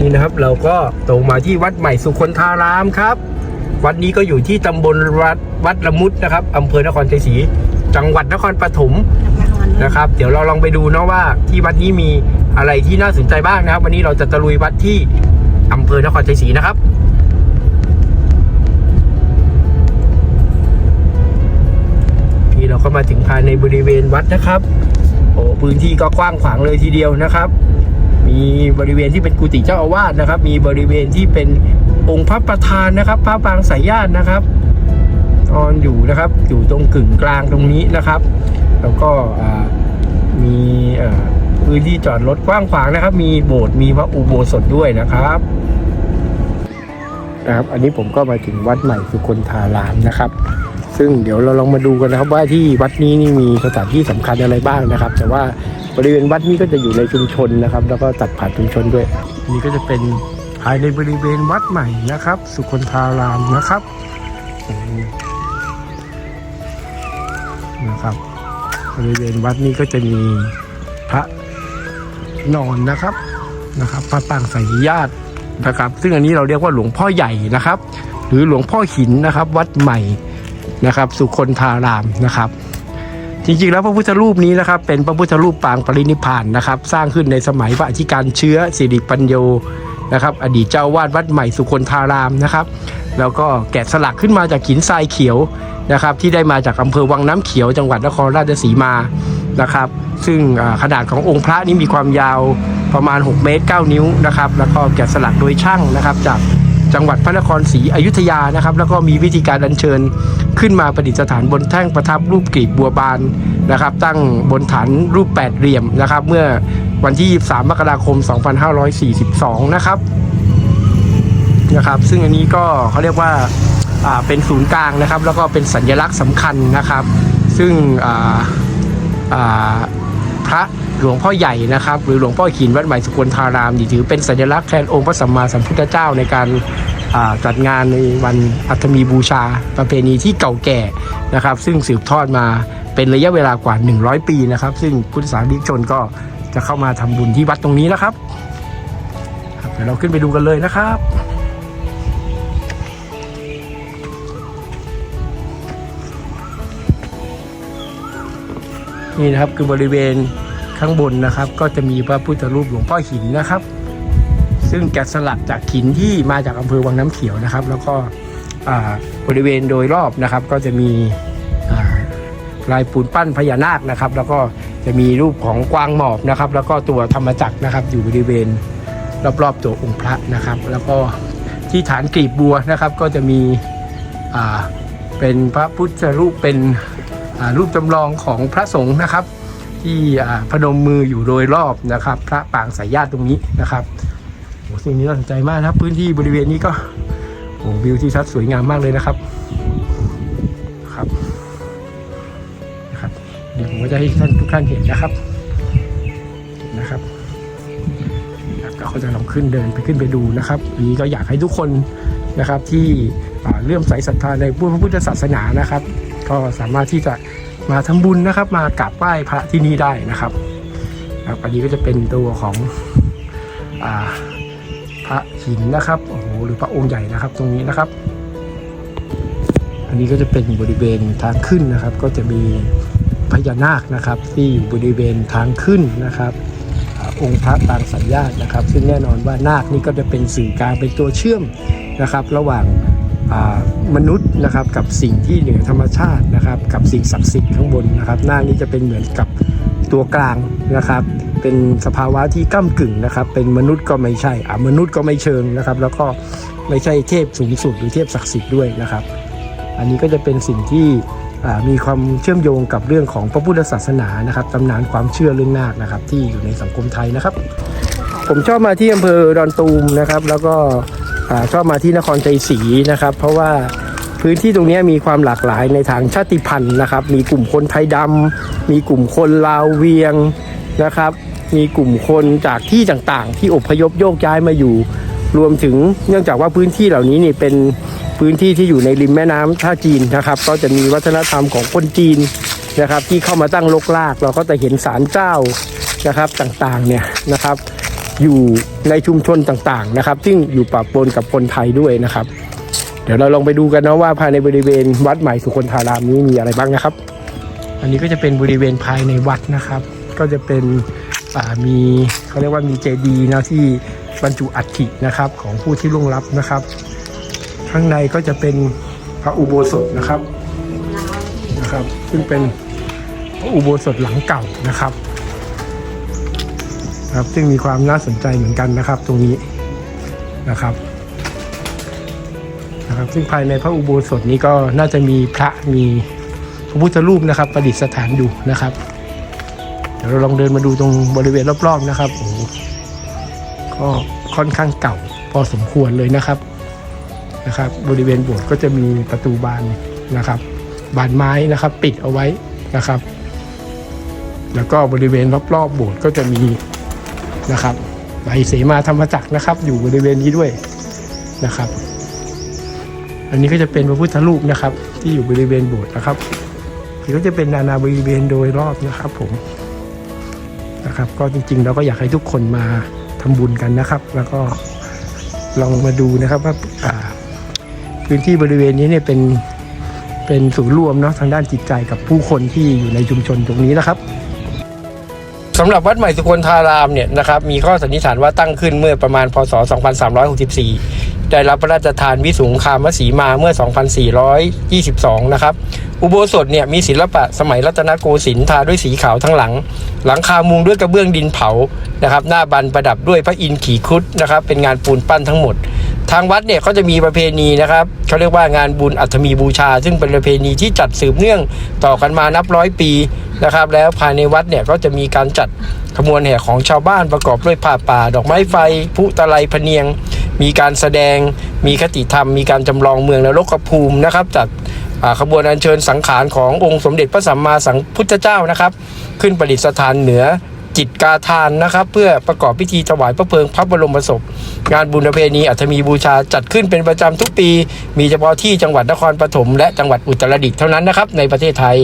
นี่นะครับเราก็ตรงมาที่วัดใหม่สุคนธารามครับ วัดนี้ก็อยู่ที่ตำบลวัดวัดละมุดนะครับอำเภอนครชัยศรีจังหวัดนครปฐมนะครับ เดี๋ยวเราลองไปดูเนาะว่าที่วัดนี้มีอะไรที่น่าสนใจบ้างนะครับ วันนี้เราจะตะลุยวัดที่อำเภอนครชัยศรีนะครับนี่เราก็มาถึงภายในบริเวณวัดนะครับ โอ้พื้นที่ก็กว้างขวางเลยทีเดียวนะครับ มีบริเวณที่เป็นกุฏิเจ้าอาวาสนะครับ มีบริเวณที่เป็นองค์พระประธานนะครับ พระปางสายญาตินะครับตอนอยู่นะครับ อยู่ตรงกึ่งกลางตรงนี้นะครับ แล้วก็มีพื้นที่จอดรถกว้างขวางนะครับ มีโบสถ์มีพระอุโบสถด้วยนะครับนะครับ อันนี้ผมก็มาถึงวัดใหม่สุคนธารามนะครับ ซึ่งเดี๋ยวเราลองมาดูกันนะครับว่าที่วัดนี้นี่มีสถานที่สำคัญอะไรบ้างนะครับ แต่ว่าบริเวณวัดนี้ก็จะอยู่ในชุมชนนะครับ แล้วก็ตัดผ่านชุมชนด้วยนนี้ก็จะเป็นภายในบริเวณวัดใหม่นะครับ สุคนธารามนะครับนะครับ บริเวณวัดนี้ก็จะมีพระนอนนะครับนะครับ พระปางสายญาตินะครับ ซึ่งอันนี้เราเรียกว่าหลวงพ่อใหญ่นะครับ หรือหลวงพ่อหินนะครับ วัดใหม่ นะครับ สุคนธารามนะครับ จริงๆ แล้วพระพุทธรูปนี้นะครับ เป็นพระพุทธรูปปางปรินิพานนะครับ สร้างขึ้นในสมัยพระอธิการเชื้อสิริปัญโยนะครับ อดีตเจ้าวาดวัดใหม่สุคนธารามนะครับ แล้วก็แกะสลักขึ้นมาจากหินทรายเขียวนะครับ ที่ได้มาจากอำเภอวังน้ำเขียวจังหวัดนครราชสีมานะครับ ซึ่งขนาดขององค์พระนี้มีความยาวประมาณ 6 เมตร 9 นิ้วนะครับ แล้วก็แกะสลักโดยช่างนะครับจาก จังหวัดพระนครศรีอยุธยานะครับ แล้วก็มีวิธีการอัญเชิญขึ้นมาประดิษฐานบนแท่งประทับรูปกลีบบัวบานนะครับ ตั้งบนฐานรูปแปดเหลี่ยมนะครับ เมื่อวันที่ 23 มกราคม 2542 นะครับนะครับ ซึ่งอันนี้ก็เขาเรียกว่าเป็นศูนย์กลางนะครับ แล้วก็เป็นสัญลักษณ์สำคัญนะครับ ซึ่งพระ หลวงพ่อใหญ่นะครับ หรือหลวงพ่อขีนวัดใหม่สุคนธารามนี่ถือเป็นสัญลักษณ์แทนองค์พระสัมมาสัมพุทธเจ้าในการจัดงานในวันอัฐมีบูชาประเพณีที่เก่าแก่นะครับ ซึ่งสืบทอดมาเป็นระยะเวลากว่า 100 ปีนะครับ ซึ่งพุทธศาสนิกชนก็จะเข้ามาทำบุญที่วัดตรงนี้นะครับเดี๋ยวเราขึ้นไปดูกันเลยนะครับนี่นะครับคือบริเวณ ข้างบนนะครับ ก็จะมีพระพุทธรูปหลวงพ่อหินนะครับ ซึ่งแกะสลักจากหินที่มาจากอำเภอวังน้ำเขียวนะครับ แล้วก็บริเวณโดยรอบนะครับ ก็จะมีลายปูนปั้นพญานาคนะครับ แล้วก็จะมีรูปของกวางหมอบนะครับ แล้วก็ตัวธรรมจักรนะครับ อยู่บริเวณรอบๆตัวองค์พระนะครับ แล้วก็ที่ฐานกลีบบัวนะครับ ก็จะมีเป็นพระพุทธรูปเป็นรูปจำลองของพระสงฆ์นะครับ ที่พนมมืออยู่โดยรอบนะครับ พระปางสายญาติตรงนี้นะครับโอ้สิ่งนี้น่าสนใจมากนะครับ พื้นที่บริเวณนี้ก็โอ้วิวที่ทัศน์สวยงามมากเลยนะครับครับนะครับเดี๋ยวผมก็จะให้ท่านทุกท่านเห็นนะครับนะครับครับก็เขาจะลองขึ้นเดินไปขึ้นไปดูนะครับอันนี้ก็อยากให้ทุกคนนะครับที่เลื่อมใสศรัทธาในพระพุทธศาสนานะครับ ก็สามารถที่จะ มาทำบุญนะครับ มากราบไหว้พระที่นี่ได้นะครับครับอันนี้ก็จะเป็นตัวของอาพระหินนะครับโอ้โหหรือพระองค์ใหญ่นะครับ ตรงนี้นะครับ อันนี้ก็จะเป็นบริเวณทางขึ้นนะครับ ก็จะมีพญานาคนะครับ ที่อยู่บริเวณทางขึ้นนะครับอองค์พระปางสัญญาตนะครับ ซึ่งแน่นอนว่านาคนี่ก็จะเป็นสื่อกลางเป็นตัวเชื่อมนะครับ ระหว่าง มนุษย์นะครับกับสิ่งที่เหนือธรรมชาตินะครับ กับสิ่งศักดิ์สิทธิ์ข้างบนนะครับ หน้านี้จะเป็นเหมือนกับตัวกลางนะครับ เป็นสภาวะที่ก้ากึ่งนะครับ เป็นมนุษย์ก็ไม่ใช่อ่ามนุษย์ก็ไม่เชิงนะครับ แล้วก็ไม่ใช่เทพสูงสุดหรือเทพศักดิ์สิทธิ์ด้วยนะครับ อันนี้ก็จะเป็นสิ่งที่มีความเชื่อมโยงกับเรื่องของพระพุทธศาสนานะครับตำนานความเชื่อเรื่องนาคนะครับ ที่อยู่ในสังคมไทยนะครับ ผมชอบมาที่อำเภอดอนตูมนะครับ แล้วก็ อ่าชอบมาที่นครชัยศรีนะครับ เพราะว่าพื้นที่ตรงนี้มีความหลากหลายในทางชาติพันธุ์นะครับ มีกลุ่มคนไทยดำมีกลุ่มคนลาวเวียงนะครับ มีกลุ่มคนจากที่ต่างๆ ที่อพยพโยกย้ายมาอยู่ รวมถึงเนื่องจากว่าพื้นที่เหล่านี้นี่เป็นพื้นที่ที่อยู่ในริมแม่น้ำท่าจีนนะครับ ก็จะมีวัฒนธรรมของคนจีนนะครับ ที่เข้ามาตั้งลกลาก เราก็จะเห็นศาลเจ้านะครับต่างๆเนี่ยนะครับ อยู่ในชุมชนต่างๆนะครับ ซึ่งอยู่ปะปนกับคนไทยด้วยนะครับ เดี๋ยวเราลองไปดูกันนะว่าภายในบริเวณวัดใหม่สุคนธารามนี้มีอะไรบ้างนะครับ อันนี้ก็จะเป็นบริเวณภายในวัดนะครับ ก็จะเป็นอ่ามีเขาเรียกว่ามีเจดีย์นะที่บรรจุอัฐินะครับของผู้ที่ล่วงลับนะครับ ข้างในก็จะเป็นพระอุโบสถนะครับนะครับ ซึ่งเป็นพระอุโบสถหลังเก่านะครับ ครับ ซึ่งมีความน่าสนใจเหมือนกันนะครับ ตรงนี้นะครับนะครับ ซึ่งภายในพระอุโบสถนี้ก็น่าจะมีพระมีพระพุทธรูปนะครับ ประดิษฐานอยู่นะครับเดี๋ยวเราลองเดินมาดูตรงบริเวณรอบ ๆนะครับโอ้โหก็ค่อนข้างเก่าพอสมควรเลยนะครับนะครับ บริเวณโบสถ์ก็จะมีประตูบานนะครับ บานไม้นะครับปิดเอาไว้นะครับ แล้วก็บริเวณรอบๆโบสถ์ก็จะมี นะครับใบเสมาธรรมจักรนะครับ อยู่บริเวณนี้ด้วยนะครับ อันนี้ก็จะเป็นพระพุทธรูปนะครับ ที่อยู่บริเวณโบสถ์นะครับนี่ก็จะเป็นนานาบริเวณโดยรอบนะครับผมนะครับ ก็จริงๆ เราก็อยากให้ทุกคนมาทำบุญกันนะครับ แล้วก็ลองมาดูนะครับว่าอ่าพื้นที่บริเวณนี้เนี่ยเป็นเป็นศูนย์รวมเนาะทางด้านจิตใจกับผู้คนที่อยู่ในชุมชนตรงนี้นะครับ สำหรับวัดใหม่สุคนธารามเนี่ยนะครับมีข้อสันนิษฐานว่าตั้งขึ้นเมื่อประมาณพศ 2364 ได้รับพระราชทานวิสุงคามสีมาเมื่อ 2422 นะครับ อุโบสถเนี่ยมีศิลปะสมัยรัตนโกสินทร์ทาด้วยสีขาวทั้งหลัง หลังคามุงด้วยกระเบื้องดินเผานะครับหน้าบันประดับด้วยพระอินทร์ขี่ครุฑนะครับเป็นงานปูนปั้นทั้งหมด ทางวัดเนี่ยเขาจะมีประเพณีนะครับเขาเรียกว่างานบุญอัฐมีบูชา ซึ่งเป็นประเพณีที่จัดสืบเนื่องต่อกันมานับร้อยปีนะครับ แล้วภายในวัดเนี่ยก็จะมีการจัดขบวนแห่ของชาวบ้านประกอบด้วยผ้าป่า ดอกไม้ไฟพุตะไลพเนียง มีการแสดง มีคติธรรม มีการจำลองเมืองนรกภูมินะครับจัดขบวนอัญเชิญสังขารขององค์สมเด็จพระสัมมาสัมพุทธเจ้านะครับ ขึ้นประดิษฐานเหนือ จิตกาทานนะครับ เพื่อประกอบพิธีถวายพระเพลิงพระบรมศพ งานบุญประเพณีอัฐมีบูชาจัดขึ้นเป็นประจำทุกปี มีเฉพาะที่จังหวัดนครปฐมและจังหวัดอุตรดิตถ์เท่านั้นนะครับในประเทศไทย